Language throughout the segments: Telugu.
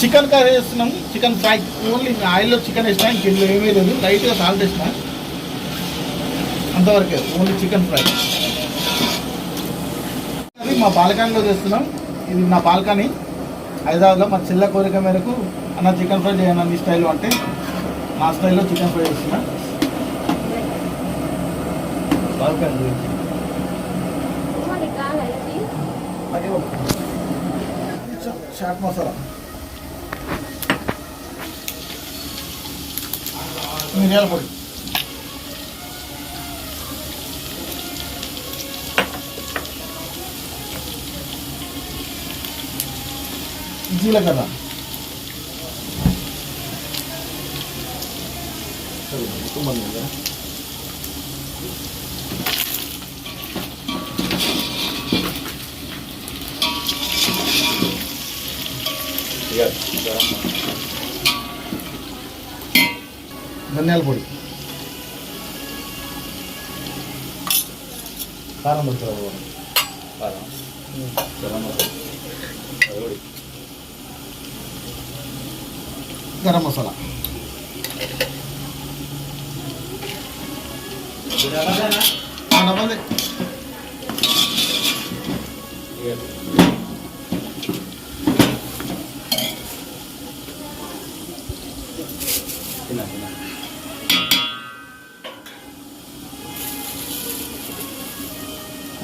చికెన్ కర్రీ వేస్తున్నాం చికెన్ ఫ్రై ఓన్లీ ఆయిల్లో చికెన్ వేసినా ఇంకెందులో ఏమీ లేదు. లైట్గా సాల్ట్ వేసిన. అంతవరకే ఓన్లీ చికెన్ ఫ్రై. అది మా బాల్కనీలో చేస్తున్నాం. ఇది నా బాల్కనీ హైదరాబాద్లో మా చెల్ల కోరిక మేరకు అన్న చికెన్ ఫ్రై చేయను నీ స్టైల్లో అంటే నా స్టైల్లో చికెన్ ఫ్రై చేస్తున్నా. బాల్కనీ గురించి. Chaat masala. మిరియాల పొడి జీలకర్ర ധനിയാൽ പൊടി കാരം. കൊടുത്തത് ഗരം മസാല. മതി പിന്നെ പിന്നെ.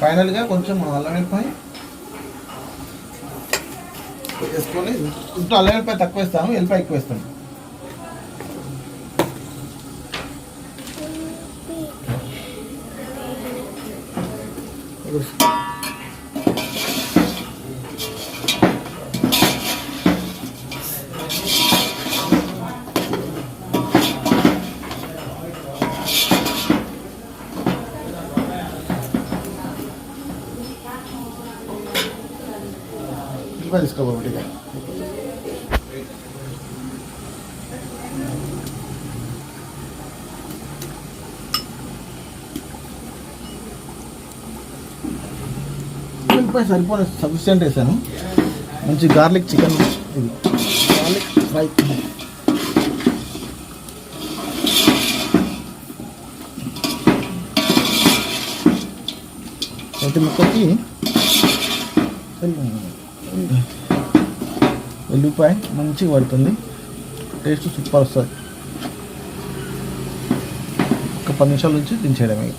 ఫైనల్గా కొంచెం అల్లం వెల్లిపాయ వేసుకొని ఇప్పుడు అల్లం వెల్లిపాయ తక్కువ వేస్తాను వెల్లిపాయ ఎక్కువ వేస్తాను. ఉల్లిపాయ తీసుకోబోటి ఉల్లిపాయ సరిపోయిన సఫిషియంట్ వేసాను. మంచి గార్లిక్ చికెన్ ఇది. Garlic fry. ప్రతి ముక్కకి? ఎల్లిపాయ మంచిగా పడుతుంది. టేస్ట్ సూపర్ వస్తుంది. ఒక పది నిమిషాల నుంచి దించేయడమే.